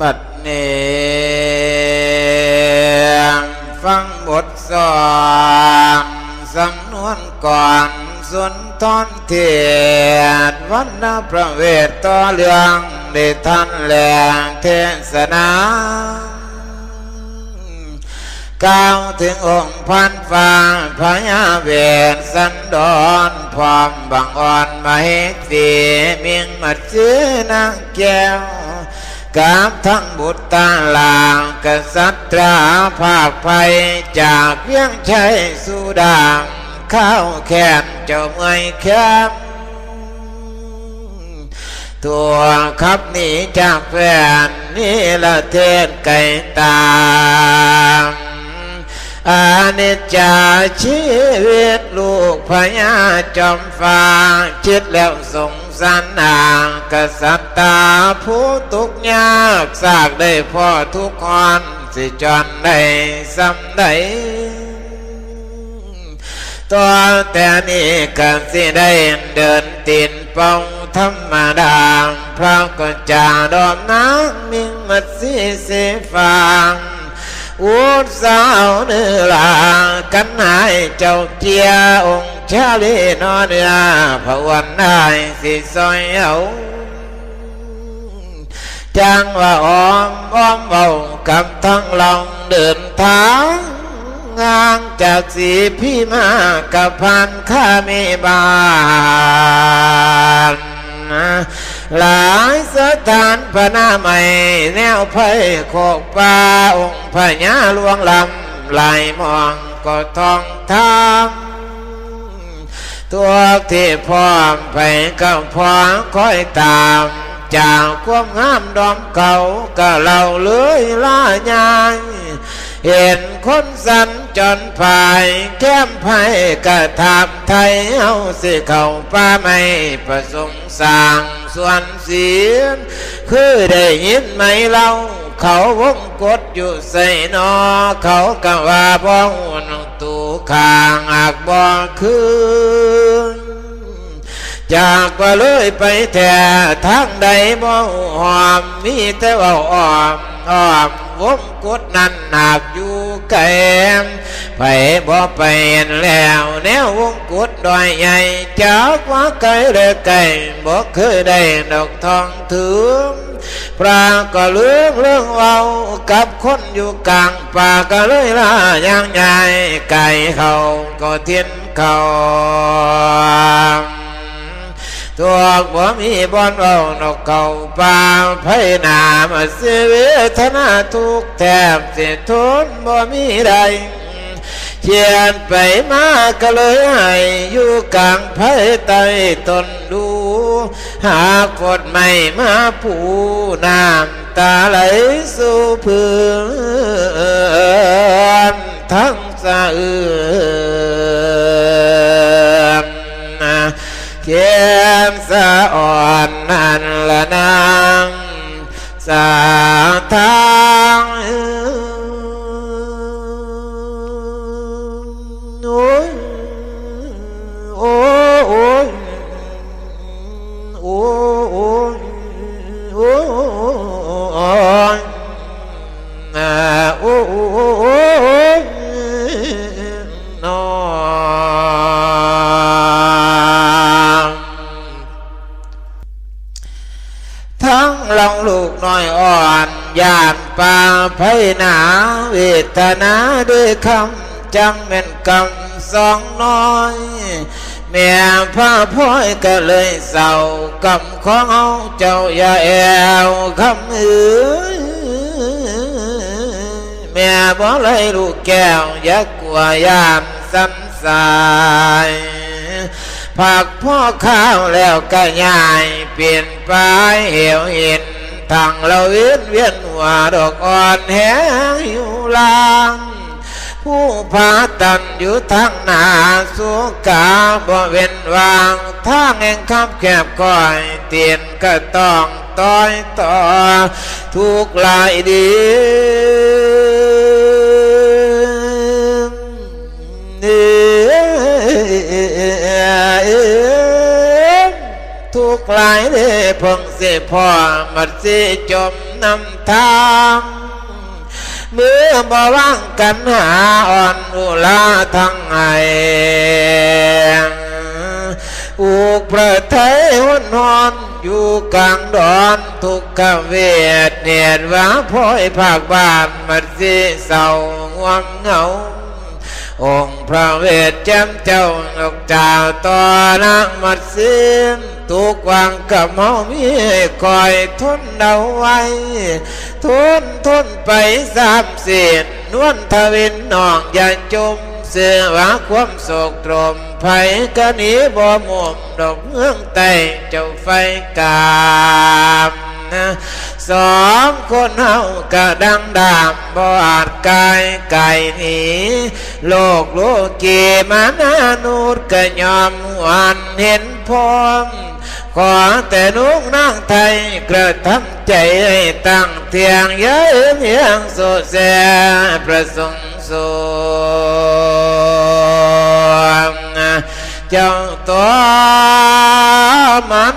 บัดเนี้ฟังบทสอนสำนวนก่อนสุนทรเทียดวันนประเวทต่อเรื่องได้ท่านแหลงเทศนากล่าวถึงองค์พันฟ้าพญาเวทสันดอนพร้อมบางอ่อนมาเหสีมียงมัดซื้อนางแก้ว กับทั้งบุตรตาลางกษัตริย์ภาคภัยจากเวียงชัยสุดางข้าวแคมเจ้าเมื่อยแคมตัวขับหนีจากแฟนนี่ละเทศไก่ตาง อานิจจาชีวิตลูกพญาจอมฟ้าคิดแล้วสงสารนางกษัตริย์ผู้ทุกยากสากได้พ่อทุกคนสิจอนได้สำได้ตัวแต่นี่กันสิได้เดินตินปองธรรมดาพระก็จะดอมนางมิงมัดสีสีฟังอุดสาง ค์ชาลีนอเนื้อพระวันได้สิซอยเอาจังว่าอ้อมอ้อมเบากับทั้งลองเดินทางงางจากสีพี่มากับพันข้ามีบาน หลายสถานพนาใหม่แนวไพ่โคกป่าองค์พญาหลวงลำไหลมองก็ทองทางตัวที่พร้อมไปก็พร้อมคอยตามจากความงามดอมเก่าก็เราเลื้อยล่ายาย เห็นคนสันจนภายแก้มไผ่กระทำไทยเอาสิเข้าป้าไม่ประสงค์สร้างส่วนเสียงคือได้ยินไหมเราเขาวงกดอยู่ใส่นอ เขาก็ว่าบ้องตูขางอากบ่คืน จากว่าเลยไปแท่ทางใดบ่หอมมีแต่ว่าอ้อมอ้อมวงกุดนั้นหนักอยู่ไกลไปบ่ไปเห็นแล้วแนววงกุดดอยใหญ่จากว่าไกลเลยไกลบ่เคยได้ดอกทองถือพระก็เลื่องเรื่องเว้ากับคนอยู่กลางป่าก็เลยล่าย่างใหญ่ไก่เขาก็เทียนเขา ตัวบ่มีบอนเบานกเขาป่าไพนามาเสียเวทนาทุกแทบเสียทนบ่มีใดเขียนไปมาก็เลยให้อยู่กลางไพใต้ตนดู หากฝนไม่มาผูน้ำตาไหลสู่พื้นทั้งสะอือ อ่อนนั่นละนา ด้วยคำจังเป็นกำสองน้อย แม่พาพ่อยก็เลยเศร้ากำของเอาเจ้าอย่าแอวคำเอือแม่บอกเลยลูกแก้วอย่ากลัวยามซ้ำสายผักพ่อข้าวแล้วก็ยายเปลี่ยนไปเหี่ยวเห็นทางเราเวียนเวียนหัวดอกอ่อนแหงอยู่ลาง ผู้พาตันอยู่ทางหนาสุกาบ่เว้นวางทางแห่งคับแคบก้อยเตียนก็ต้องต้อยต่อทุกลายดีทุกลายเด้เพิ่งสิพ่อมัดสิจมน้ำทาง เมื่อบ่ว่างกันหาอ่อนอุลาทั้งไงอุกประเทศวนอนอยู่กลางดอนทุกขเวทเนียดว่าพ่อยภาคบ้านมัดสิเศร้าง่วงเหงา องค์พระเวทแจ่มเจ้าออกจาตอนางมัดสิมทุกวังกับเมามีคอยทนเดาไว้ ทนทนไปสามเสียนนวลทวินน้องอย่าจมเสือวาความโศกตรมไผก็หนีบ่หมุมดอกเมืองไต้เจ้าไฟกาม สองคนเฮากะดังดามบอาจกายไก่หนีโลกโลกีมานานูดก็ยอมวันเห็นพร้อมขอแต่นุกนางไทยกระทำใจให้ตั้งเทียงเยืนเยียงโสเสียประสงค์สวงเจ้าตัวมัน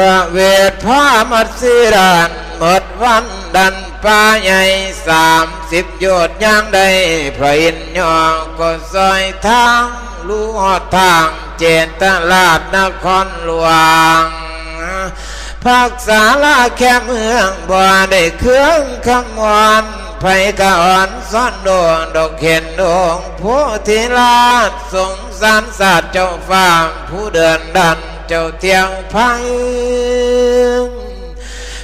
ระเวทพามัดสีรานหมดวันดันป่าใหญ่สามสิบโยชน์ย่างใดพระอินยองก็ซอยทางลู่หอดทางเจนตลาดนครหลวงพักษาลาแค่เมืองบ่ได้เครื่องคำวอนไผกะอ่อนซ่อนดวงดอกเข็นดวงผู้ที่ลาดสงสารศาสตร์เจ้าฟ้าผู้เดินดัน เจ้าเที่ยวไพ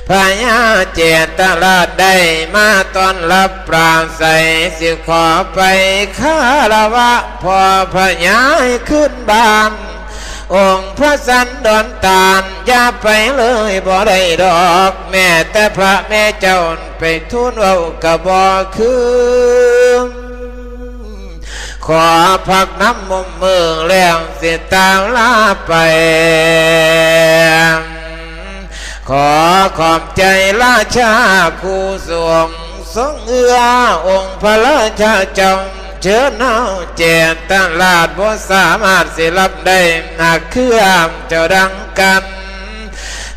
พญาเจตลาดได้มาตอนรับปราศัยสิขอไปคารวะพอพญาให้ขึ้นบ้าน องค์พระสันดอนตาลอย่าไปเลยบ่ได้ดอก แม่แต่พระแม่เจ้าไปทูลเอากระบอกคืน ขอพักน้ำมุมมือแล้วสิตามลาไป ขอขอบใจราชาคู่สวงทรงเอือองค์พระราชาจ้าเชิญเอาเจตลาดบ่สามารถสิรับได้หนักเครื่องเจ้าดังกัน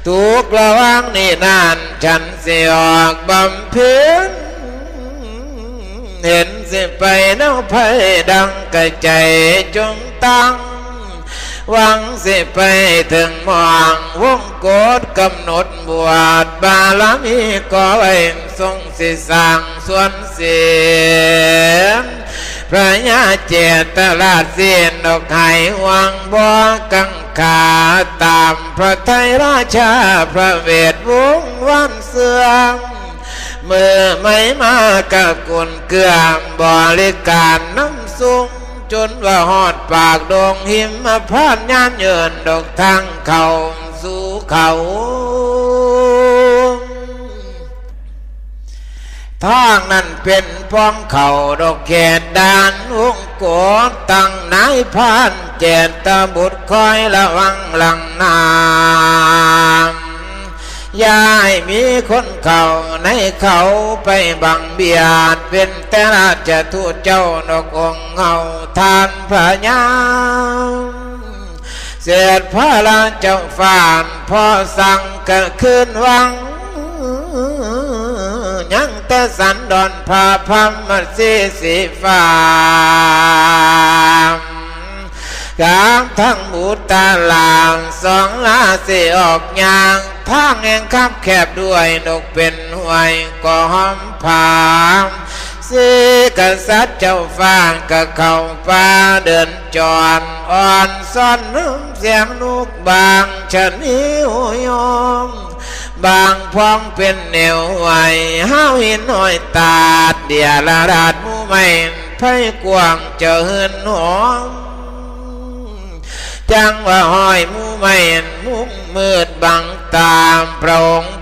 ถูกระวังนี่นานฉันสิออกบำเพ็ญ เห็นสิไปเน้าไผดังกระใจจงตั้งหวังสิไปถึงมองวงโกดกำหนดบวชบาลมีก็ไว้ทรงสิสร้างส่วนเสียงพระญาเจตลาดเสียนดอกไห้วังบ่กังขาตามพระไทยราชาพระเวทวงวันเสื่อม เมื่อไม่มากับกุนเกลือบริการน้ำสูงจนว่าหอดปากดงหิมมาพานยานเยินดอกทางเขาสู่เขาทางนั้นเป็นป้องเขาดอกแขดดานวงโกดตั้งนายพานเจตตะบุตรคอยระวังหลังนา มยายมีคนเขาในเขาไปบังเบียดเป็นแต่ราชทูตเจ้านกองเงาทานพระยาเสด็จพระราชเจ้าฝานพอสั่งกะคืนวังยังแต่สันดอนพาพัมมสีสีฟ้า กลางทั้งบูตาลางสองลาเสออกยางทางแห่งคับแคบด้วยนกเป็นห่วยก็หอมผามสีกษัตริย์เจ้าฟ้างก็เข้าป่าเดินจอนอ่อนซ่อนน้ำเสียงนุกบางชะนิวยมบางพองเป็นเหนียวไหวห้าวหินห้อยตาดเดียละดาดมูไม่ไพ่กวางเจอเหินหอม จังว่าห้อยมูไม่มุงมืดบังตามพระองค์